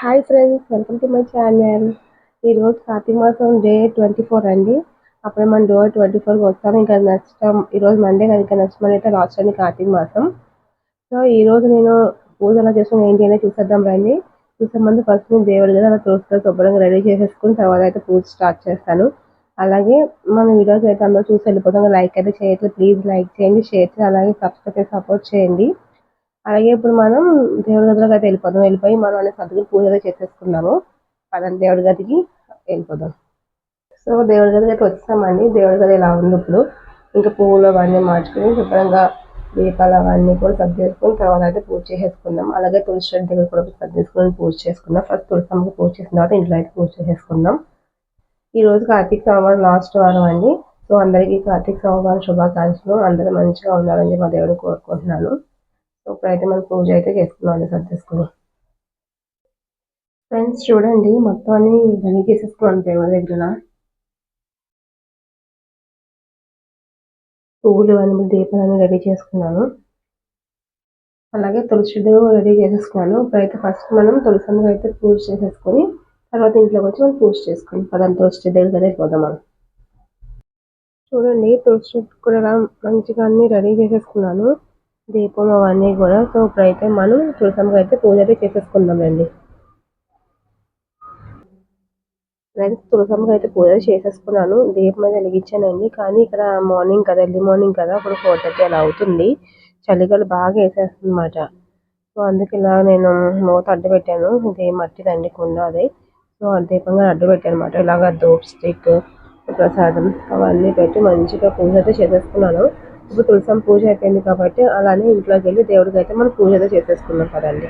Hi friends welcome to my channel. ఈరోజు కార్తీక మాసం day twenty four అండి. అప్పుడే మన డోర్ ట్వంటీ ఫోర్కి వస్తాం. ఇంకా నష్టం ఈరోజు మండే కదా ఇంకా నష్టం అయితే లాస్ట్ అండి కార్తీక మాసం. సో ఈరోజు నేను పూజ ఎలా చేసుకుని ఏంటి అనేది చూసేద్దాం రండి. చూసే ముందు ఫస్ట్ నేను దేవుడు కదా అలా తులసితో శుభ్రంగా రెడీ చేసేసుకుని తర్వాత అయితే పూజ స్టార్ట్ చేస్తాను. అలాగే మన వీడియోస్ అయితే అందరూ చూసి వెళ్ళిపోతాం. లైక్ అయితే చేయట్లేదు. ప్లీజ్ లైక్ చేయండి. షేర్ చేయండి. అలాగే సబ్స్క్రైబ్ సపోర్ట్ చేయండి. అలాగే ఇప్పుడు మనం దేవుడి గదిలోకి అయితే వెళ్ళిపోదాం. వెళ్ళిపోయి మనం అనే సర్దుకులు పూజ చేసేసుకున్నాము పదండి దేవుడి గదికి వెళ్ళిపోదాం. సో దేవుడి గదికి అయితే వచ్చామండి. దేవుడి గది ఇలా ఉంది ఇప్పుడు ఇంకా పువ్వులు అవన్నీ మార్చుకుని శుభ్రంగా దీపాలు అవన్నీ కూడా సర్ది చేసుకుని తర్వాత అయితే పూజ చేసేసుకుందాం. అలాగే తులసి చెట్టు దగ్గర కూడా సర్ది చేసుకుని పూజ చేసుకుందాం. ఫస్ట్ తులసమ్మకి పూజ చేసిన తర్వాత ఇంట్లో అయితే పూజ చేసేసుకుందాం. ఈ రోజు కార్తీక సోమవారం లాస్ట్ వారం అండి. సో అందరికీ కార్తీక సోమవారం శుభాకాంక్షలు. అందరూ మంచిగా ఉండాలని మా దేవుడిని కోరుకుంటున్నాను. ఇప్పుడైతే మనం పూజ అయితే చేసుకున్నాం సర్దేసుకుని ఫ్రెండ్స్ చూడండి మొత్తం అన్ని రెడీ చేసేసుకున్నాను దేవుడి దగ్గర పువ్వులు అన్ని దీపాలు రెడీ చేసుకున్నాను. అలాగే తులసిదేవి రెడీ చేసేసుకున్నాను. ఇప్పుడైతే ఫస్ట్ మనం తులసి అయితే పూజ చేసేసుకొని తర్వాత ఇంట్లోకి వచ్చి మనం పూజ చేసుకుని పదం తులసి దగ్గర వెళ్ళిపోదాం మనం. చూడండి తులసి కూడా మంచిగా అన్ని రెడీ చేసేసుకున్నాను. దీపం అవన్నీ కూడా. సో ఇప్పుడైతే మనం తులసమ్మకి అయితే పూజ అయితే చేసేసుకుందామండి. ఫ్రెండ్స్ తులసమ్మకి అయితే పూజ చేసేసుకున్నాను. దీపం అయితే వెలిగించానండి. కానీ ఇక్కడ మార్నింగ్ కదా ఎర్లీ మార్నింగ్ కదా ఇప్పుడు ఫోర్ థర్టీ అలా అవుతుంది. చలిగలు బాగా వేసేస్తుంది అనమాట సో అందుకు ఇలా నేను మూత అడ్డు పెట్టాను. ఇది మట్టి దండి కుండ అది సో దీపంగా అడ్డు పెట్టాను అనమాట ఇలాగ దోప్ స్టిక్ ప్రసాదం అవన్నీ పెట్టి మంచిగా పూజ అయితే చేసేసుకున్నాను. ఇప్పుడు తులసం పూజ అయిపోయింది కాబట్టి అలానే ఇంట్లోకి వెళ్ళి దేవుడికి అయితే మనం పూజ అయితే చేసేసుకున్నాం కదండి.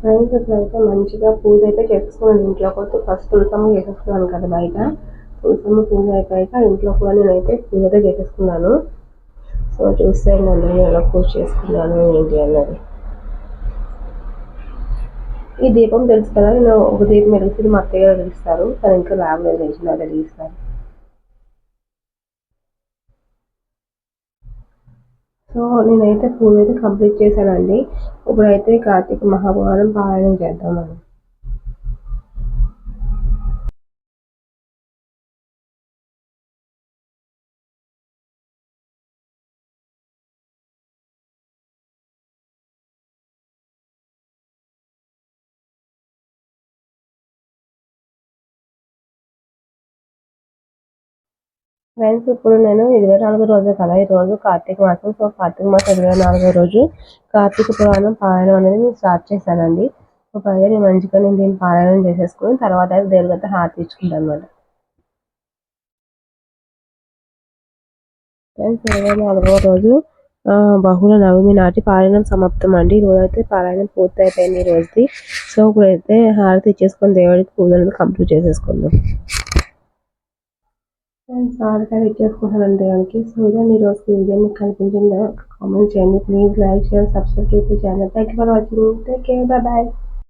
ఫ్రెండ్స్ అయితే మంచిగా పూజ అయితే చేసుకున్నాను. ఇంట్లో కూడా ఫస్ట్ తులసమ్మ చేసేసుకున్నాను కదా బయట. తులసమ్మ పూజ అయిపోయాక ఇంట్లో కూడా నేనైతే పూజ అయితే చేసేసుకున్నాను. సో చూస్తే అందరూ ఎలా పూజ చేసుకున్నాను ఏంటి అన్నది. ఈ దీపం తెలుసు కదా నేను ఒక దీపం వెలిగిస్తే మా అత్తయ్య వెలిగిస్తారు. కానీ ఇంకా ల్యాబ్ వెలిగించిన వెలిగిస్తారు. సో నేనైతే పూజ అయితే కంప్లీట్ చేశానండి. ఇప్పుడైతే కార్తీక మహాభారం పారాయణం చేద్దాం మనం ఫ్రెండ్స్ ఇప్పుడు నేను ఇరవై నాలుగో రోజు కదా ఈరోజు రోజు కార్తీక మాసం. సో కార్తీక మాసం ఇరవై నాలుగో రోజు కార్తీక పురాణం పారాయణం అనేది నేను స్టార్ట్ చేశానండి. సో పైగా నేను మంచిగా నేను దీన్ని పారాయణం చేసేసుకుని తర్వాత అయితే దేవుడి అయితే హారతి ఇచ్చుకుంటాను అనమాట ఫ్రెండ్స్ ఇరవై నాలుగో రోజు బహుళ నవమి నాటి పారాయణం సమాప్తం అండి. ఈరోజు అయితే పారాయణం పూర్తి అయిపోయింది ఈ రోజుది. సో ఇప్పుడైతే హారతి ఇచ్చేసుకొని దేవుడికి పూజలు కంప్లీట్ చేసేసుకుందాం. ఫ్రెండ్స్ ఆడకాయ ఇచ్చేసుకుంటాను దేవునికి సో ఇదండి ఈరోజు వీడియో మీకు కనిపించిందా కామెంట్ చేయండి please like share subscribe to channel thank you for watching take care bye bye